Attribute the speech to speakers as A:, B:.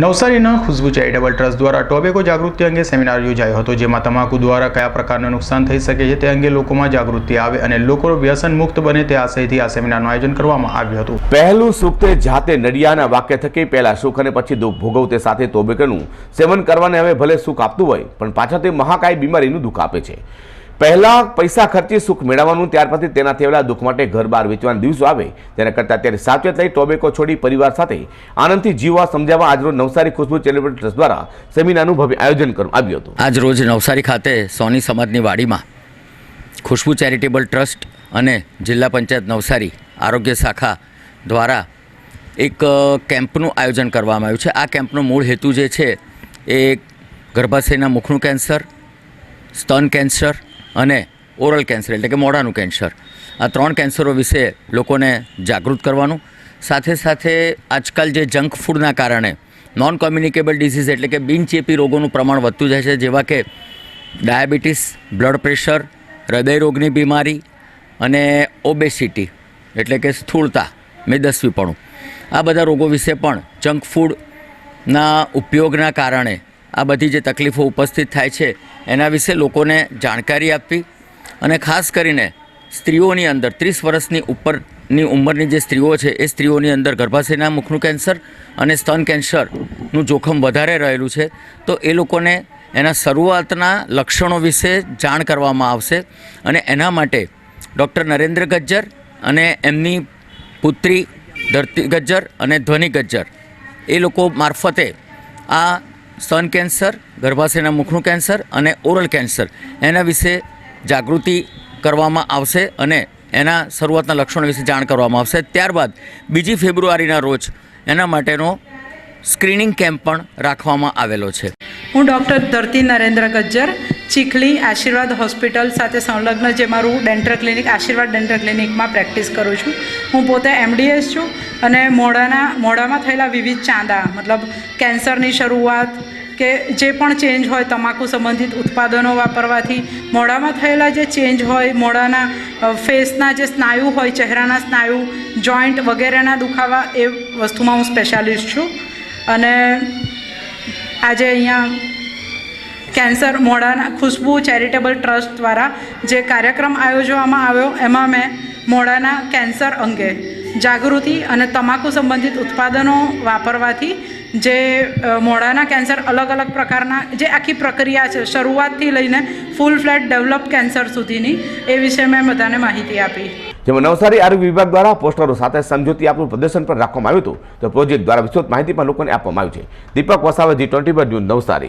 A: નવસારીના Khushboo charitable trust દ્વારા tobacco જાગૃતિ અંગે સેમિનાર યોજાયો હતો, જેમાં તમાકુ દ્વારા કયા પ્રકારનું નુકસાન થઈ શકે છે તે અંગે લોકોમાં જાગૃતિ આવે અને લોકો વ્યસન મુક્ત બને તે આશયથી આ સેમિનારનું આયોજન કરવામાં આવ્યું હતું.
B: પહેલું સુખ તે જાતે નડિયાના વાક્ય થકી પહેલા સુખ અને પછી દુઃખ ભોગવતે સાથે ટોબેકોનું સેવન કરવાને હવે ભલે સુખ આપતું હોય, પણ પાછળ તે મહાકાય બીમારીનું દુઃખ આપે છે. પહેલા પૈસા ખર્ચી સુખ મેળવવાનું, ત્યાર પછી તેનાથી આવેલા દુઃખ માટે ઘર બહાર વેચવાના દિવસો આવે. તેના કરતાં ત્યારે સાચવેત લઈ ટોબેકો છોડી પરિવાર સાથે આનંદથી જીવવા સમજાવવા આજરોજ નવસારી ખુશ્બુ ચેરિટેબલ ટ્રસ્ટ દ્વારા સેમિનારનું ભવ્ય આયોજન કરવામાં આવ્યું હતું.
C: આજ રોજ નવસારી ખાતે સોની સમાજની વાડીમાં ખુશ્બુ ચેરિટેબલ ટ્રસ્ટ અને જિલ્લા પંચાયત નવસારી આરોગ્ય શાખા દ્વારા એક કેમ્પનું આયોજન કરવામાં આવ્યું છે. આ કેમ્પનો મૂળ હેતુ જે છે એ ગર્ભાશયના મુખનું કેન્સર, સ્તન કેન્સર અને ઓરલ કેન્સર એટલે કે મોઢાનું કેન્સર. આ ત્રણ કેન્સરો વિશે લોકોને જાગૃત કરવાનું. સાથે સાથે આજકાલ જે જંક ફૂડના કારણે નોન કોમ્યુનિકેબલ ડિસીઝ એટલે કે બિનચેપી રોગોનું પ્રમાણ વધતું જાય છે, જેવા કે ડાયાબિટીસ, બ્લડ પ્રેશર હૃદયરોગની બીમારી અને ઓબેસિટી એટલે કે સ્થૂળતા, મેદસ્વીપણું. આ બધા રોગો વિશે પણ જંક ફૂડના ઉપયોગના કારણે આ બધી જે તકલીફો ઉપસ્થિત થાય છે, એના વિશે લોકોને જાણકારી આપવી અને ખાસ કરીને સ્ત્રીઓની અંદર, ત્રીસ વર્ષની ઉપરની ઉંમરની જે સ્ત્રીઓ છે, એ સ્ત્રીઓની અંદર ગર્ભાશયના મુખનું કેન્સર અને સ્તન કેન્સરનું જોખમ વધારે રહેલું છે. તો એ લોકોને એના શરૂઆતના લક્ષણો વિશે જાણ કરવામાં આવશે અને એના માટે ડૉક્ટર નરેન્દ્ર ગજ્જર અને એમની પુત્રી ધરતી ગજ્જર અને ધ્વનિ ગજ્જર, એ લોકો મારફતે આ સ્તન કેન્સર, ગર્ભાશયના મુખનું કેન્સર અને ઓરલ કેન્સર. એના વિશે જાગૃતિ કરવામાં આવશે અને એના શરૂઆતના લક્ષણો વિશે જાણ કરવામાં આવશે. ત્યારબાદ બીજી ફેબ્રુઆરીના રોજ એના માટેનો સ્ક્રીનિંગ કેમ્પ પણ રાખવામાં આવેલો છે.
D: હું ડૉક્ટર ધરતી નરેન્દ્ર ગજ્જર ચીખલી આશીર્વાદ હોસ્પિટલ સાથે સંલગ્ન જે મારું ડેન્ટલ ક્લિનિક, આશીર્વાદ ડેન્ટલ ક્લિનિકમાં પ્રેક્ટિસ કરું છું. હું પોતે એમડીએસ છું અને મોઢાના મોઢામાં થયેલા વિવિધ ચાંદા, મતલબ કેન્સરની શરૂઆત કે જે પણ ચેન્જ હોય, તમાકુ સંબંધિત ઉત્પાદનો વાપરવાથી મોઢામાં થયેલા જે ચેન્જ હોય મોઢાના ફેસના જે સ્નાયુ હોય, ચહેરાના સ્નાયુ, જોઈન્ટ વગેરેના દુખાવા, એ વસ્તુમાં હું સ્પેશિયાલિસ્ટ છું. અને આજે અહીંયા કેન્સર મોડાના ખુશ્બુ, ચેરિટેબલ ટ્રસ્ટ દ્વારા જે કાર્યક્રમ આયોજવામાં આવ્યો, એમાં મેં મોડાના કેન્સર અંગે જાગૃતિ અને તમાકુ સંબંધિત ઉત્પાદનો વાપરવાથી જે મોડાના કેન્સર અલગ અલગ પ્રકારના જે આખી પ્રક્રિયા છે, શરૂઆતથી લઈને ફૂલ ફ્લેટ ડેવલપ કેન્સર સુધીની, એ વિશે મેં બધાને માહિતી આપી.
B: જેમાં નવસારી આરોગ્ય વિભાગ દ્વારા પોસ્ટરો સાથે સમજૂતી આપનું પ્રદર્શન પણ રાખવામાં આવ્યું હતું. તો પ્રોજેક્ટ દ્વારા વિસ્તૃત માહિતી પણ લોકોને આપવામાં આવી છે. Deepak Vasave twenty news Navsari.